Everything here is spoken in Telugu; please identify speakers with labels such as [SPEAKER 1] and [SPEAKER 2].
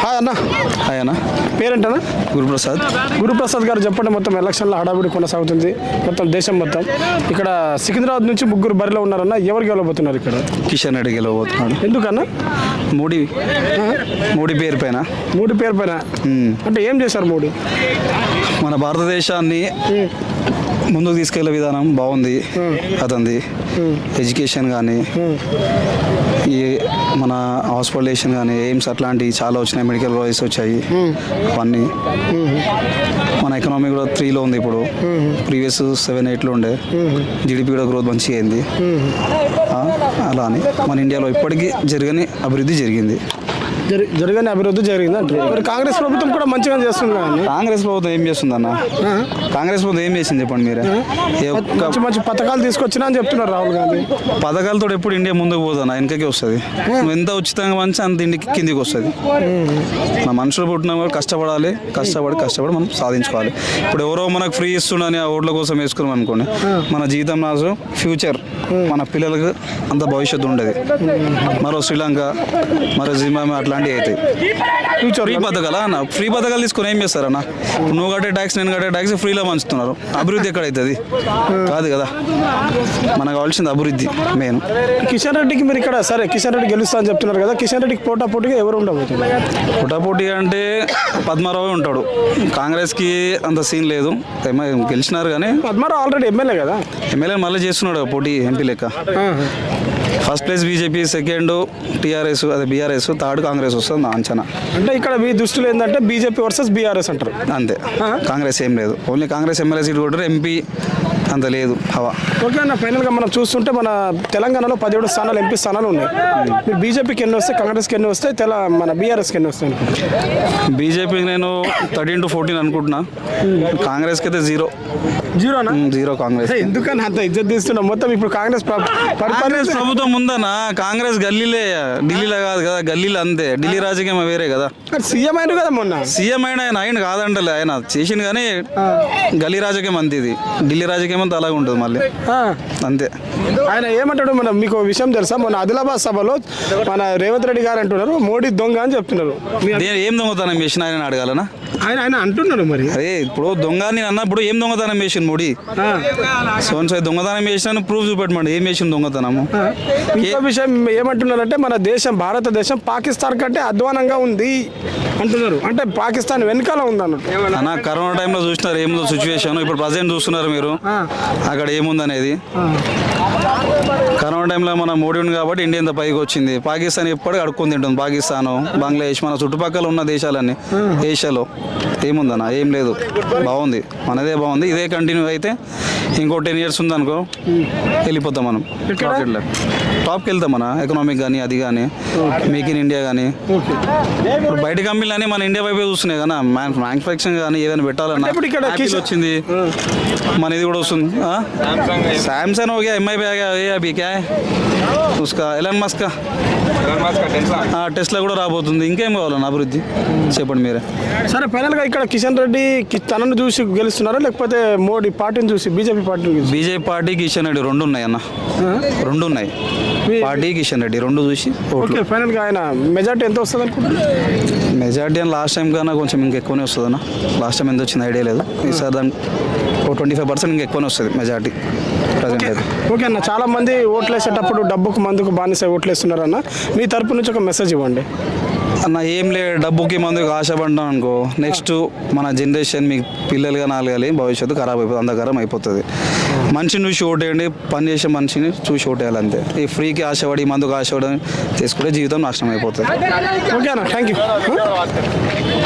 [SPEAKER 1] హాయ్ అన్న.
[SPEAKER 2] హాయ్ అన్న.
[SPEAKER 1] పేరేంటన్నా?
[SPEAKER 2] గురుప్రసాద్.
[SPEAKER 1] గురుప్రసాద్ గారు చెప్పండి మొత్తం ఎలక్షన్ల హడావిడి కొనసాగుతుంది. మొత్తం దేశం మొత్తం. ఇక్కడ సికింద్రాబాద్ నుంచి ముగ్గురు బరిలో ఉన్నారన్న ఎవరు గెలవబోతున్నారు ఇక్కడ?
[SPEAKER 2] కిషన్ రెడ్డి గెలవబోతున్నాడు.
[SPEAKER 1] ఎందుకన్నా?
[SPEAKER 2] మోడీ. మోడీ పేరు పైన.
[SPEAKER 1] మూడు పేరు పైన? అంటే ఏం చేశారు మూడు?
[SPEAKER 2] మన భారతదేశాన్ని ముందుకు తీసుకెళ్ళే విధానం బాగుంది అతనిది ఎడ్యుకేషన్ కానీ ఈ మన హాస్పిటలేషన్ కానీ ఎయిమ్స్ అట్లాంటివి చాలా వచ్చినాయి మెడికల్ కాలేజెస్ వచ్చాయి. అవన్నీ. మన ఎకనామీ కూడా త్రీలో ఉంది ఇప్పుడు. ప్రీవియస్ సెవెన్ ఎయిట్లో ఉండే. జీడిపి కూడా గ్రోత్ మంచిగా అయింది. అలా అని మన ఇండియాలో ఇప్పటికీ జరగని అభివృద్ధి జరిగింది.
[SPEAKER 1] జరగని అభివృద్ధి జరిగింది? మరి కాంగ్రెస్ ప్రభుత్వం కూడా మంచిగా చేస్తుంది కానీ
[SPEAKER 2] కాంగ్రెస్ ప్రభుత్వం ఏం చేస్తుందన్న? కాంగ్రెస్ ప్రభుత్వం ఏం చేసింది చెప్పండి మీరే?
[SPEAKER 1] మంచి మంచి పథకాలు తీసుకొచ్చినా అని చెప్తున్నారు రాహుల్ గాంధీ.
[SPEAKER 2] పథకాలతో ఎప్పుడు ఇండియా ముందుకు పోతానా వెనకకి వస్తుంది. ఎంత ఉచితంగా మంచి అంత ఇంటికి కిందికి వస్తుంది. మన మనుషులు పుట్టిన కూడా కష్టపడాలి కష్టపడి కష్టపడి మనం సాధించుకోవాలి. ఇప్పుడు ఎవరో మనకు ఫ్రీ ఇస్తుండని ఆ ఓట్ల కోసం వేసుకున్నాం అనుకోండి మన జీవితం నాసు ఫ్యూచర్. మన పిల్లలకు అంత భవిష్యత్తు ఉండదు. మరో శ్రీలంక మరో జింబాబే అట్లాంటివి అవుతాయి
[SPEAKER 1] ఫ్యూచర్
[SPEAKER 2] ఫ్రీ పథకాలా అన్న? ఫ్రీ పథకాలు తీసుకొని ఏం చేస్తారన్న? నువ్వు కట్టే ట్యాక్స్ నేను కట్టే ట్యాక్స్ ఫ్రీలో పంచుతున్నారు. అభివృద్ధి ఎక్కడైతుంది? కాదు కదా. మనకు కావాల్సింది అభివృద్ధి మెయిన్.
[SPEAKER 1] కిషన్ రెడ్డికి మీరు ఇక్కడ సరే కిషన్ రెడ్డి గెలుస్తా అని చెప్తున్నారు కదా కిషన్ రెడ్డికి పోటా పోటీగా ఎవరు ఉండబోతున్నారు?
[SPEAKER 2] పుటాపోటీ అంటే పద్మారావు ఉంటాడు. కాంగ్రెస్కి అంత సీన్ లేదు. గెలిచినారు కానీ
[SPEAKER 1] పద్మారావు ఆల్రెడీ ఎమ్మెల్యే కదా?
[SPEAKER 2] ఎమ్మెల్యే మళ్ళీ చేస్తున్నాడు పోటీ ఎంపీ. किले का हाँ हाँ। First place BJP second TRS అదే బీఆర్ఎస్ థర్డ్ కాంగ్రెస్ వస్తుంది నా అంచనా.
[SPEAKER 1] అంటే ఇక్కడ మీ దృష్టిలో ఏంటంటే బీజేపీ వర్సెస్ బీఆర్ఎస్ అంటారు.
[SPEAKER 2] అంతే. కాంగ్రెస్ ఏం లేదు. ఓన్లీ కాంగ్రెస్ ఎమ్మెల్యే సీట్ కొట్టారు ఎంపీ అంత లేదు హవా.
[SPEAKER 1] ఓకే అన్న ఫైనల్గా మనం చూస్తుంటే మన తెలంగాణలో పదిహేడు స్థానాలు ఎంపీ స్థానాలు ఉన్నాయి. మీరు బీజేపీకి ఎన్ని వస్తాయి కాంగ్రెస్కి ఎన్ని వస్తాయి తెల మన బీఆర్ఎస్కి ఎన్ని వస్తాయి?
[SPEAKER 2] బీజేపీకి నేను థర్టీన్ టు ఫోర్టీన్ అనుకుంటున్నా. కాంగ్రెస్కి అయితే జీరో.
[SPEAKER 1] జీరోనా?
[SPEAKER 2] జీరో కాంగ్రెస్.
[SPEAKER 1] ఎందుకని అంత ఇజ్జత్ తీస్తున్నాం మొత్తం ఇప్పుడు కాంగ్రెస్ ప్ర-
[SPEAKER 2] కాంగ్రెస్
[SPEAKER 1] పరిపాలన
[SPEAKER 2] ప్రభుత్వం ఉందనా కాంగ్రెస్ గల్లీలే ఢిల్లీలో కాదు కదా గల్లీలో అంతే. ఢిల్లీ రాజకీయం వేరే కదా.
[SPEAKER 1] సీఎం అయిన కదా మొన్న.
[SPEAKER 2] సీఎం అయిన ఆయన ఆయన కాదంటలే ఆయన. చేసింది కానీ గల్లీ రాజకీయం అంతే ఇది. ఢిల్లీ రాజకీయం అంతా అలాగే ఉంటుంది మళ్ళీ. అంతే.
[SPEAKER 1] ఆయన ఏమంటాడు మన మీకు విషయం తెలుసా? మన ఆదిలాబాద్ సభలో మన రేవంత్ రెడ్డి గారు అంటున్నారు మోడీ దొంగ అని చెప్తున్నారు.
[SPEAKER 2] ఏం దొంగతనం చేసిన ఆయన అడగాలనా?
[SPEAKER 1] ఆయన ఆయన అంటున్నాడు మరి.
[SPEAKER 2] అదే ఇప్పుడు దొంగ అని నేను అన్నప్పుడు ఏం దొంగతనం చేసింది మోడీ. సోన్ సాయి దొంగతనం చేసిన ప్రూఫ్ చూపెట్టమండి ఏం చేసింది దొంగతనము.
[SPEAKER 1] ఇంకో విషయం ఏమంటున్నారంటే మన దేశం భారతదేశం పాకిస్తాన్ కంటే అధ్వానంగా ఉంది అంటున్నారు. అంటే పాకిస్తాన్ వెనకాల ఉంది అన్నట్టు
[SPEAKER 2] అన్న కరోనా టైంలో చూసినారు ఏముందో సిచ్యువేషన్ ఇప్పుడు ప్రజెంట్ చూస్తున్నారు మీరు. అక్కడ ఏముంది అనేది? కరోనా టైంలో మన మోడీ ఉంది కాబట్టి ఇండియా ఇంత పైకి వచ్చింది. పాకిస్తాన్ ఎప్పటికీ అడుక్కొని తింటుంది. పాకిస్తాన్ బంగ్లాదేశ్ మన చుట్టుపక్కల ఉన్న దేశాలన్నీ ఏషియాలో. ఏముందన్న? ఏం లేదు. బాగుంది. మనదే బాగుంది. ఇదే కంటిన్యూ అయితే ఇంకో టెన్ ఇయర్స్ ఉందనుకో వెళ్ళిపోతాం మనం. రాకెట్లో టాప్కి వెళ్తాం మన ఎకనామిక్ కానీ అది కానీ మేక్ ఇన్ ఇండియా కానీ ఇప్పుడు బయట కంపెనీలని మన ఇండియా వైపే చూస్తున్నాయి కదా మ్యానుఫ్యాక్చరింగ్ కానీ ఏదైనా పెట్టాలన్నా వచ్చింది. మన ఇది కూడా వస్తుంది సామ్సంగ్ ఓకే ఎంఐ బ్యాగ్ ఏ అభి క్యా ఉస్కా ఎలన్ మస్కా టెస్ట్లో కూడా రాబోతుంది ఇంకేం కావాలన్నా అభివృద్ధి? చెప్పండి మీరే.
[SPEAKER 1] సరే ఫైనల్గా ఇక్కడ కిషన్ రెడ్డి తనను చూసి గెలుస్తున్నారా లేకపోతే మోడీ పార్టీని చూసి బీజేపీ పార్టీని
[SPEAKER 2] బీజేపీ పార్టీ కిషన్ రెడ్డి రెండు ఉన్నాయి అన్న. రెండు ఉన్నాయి. పార్టీ కిషన్ రెడ్డి రెండు చూసి
[SPEAKER 1] ఓకే ఫైనల్గా ఆయన మెజార్టీ ఎంత వస్తుంది అనుకుంటున్నారు?
[SPEAKER 2] మెజార్టీ అని లాస్ట్ టైం కన్నా కొంచెం ఇంకెక్కువనే వస్తుంది అన్న. లాస్ట్ టైం ఎంత వచ్చింది ఐడియా లేదు. ఈసారి దాని ఓ ట్వంటీ ఫైవ్ పర్సెంట్ ఇంకెక్కువనే వస్తుంది మెజార్టీ ప్రజెంట్ అయితే.
[SPEAKER 1] ఓకే అన్న చాలా మంది ఓట్లు వేసేటప్పుడు డబ్బుకు మందుకు బానిస ఓట్లు వేస్తున్నారు అన్న మీ తరపు నుంచి ఒక మెసేజ్ ఇవ్వండి.
[SPEAKER 2] అన్న ఏం లే డబ్బుకి మందుకు ఆశపడ్డాం అనుకో నెక్స్ట్ మన జనరేషన్ మీకు పిల్లలుగా నాలుగాలి భవిష్యత్తు ఖరాబ్ అయిపోతుంది అంధకారం అయిపోతుంది. మనిషిని చూసి ఓటేయండి పని చేసే మనిషిని చూసి ఓటేయాలి అంతే. ఈ ఫ్రీకి ఆశపడి మందుకు ఆశపడి తీసుకుంటే జీవితం నాశనం అయిపోతుంది.
[SPEAKER 1] ఓకేనా? Thank you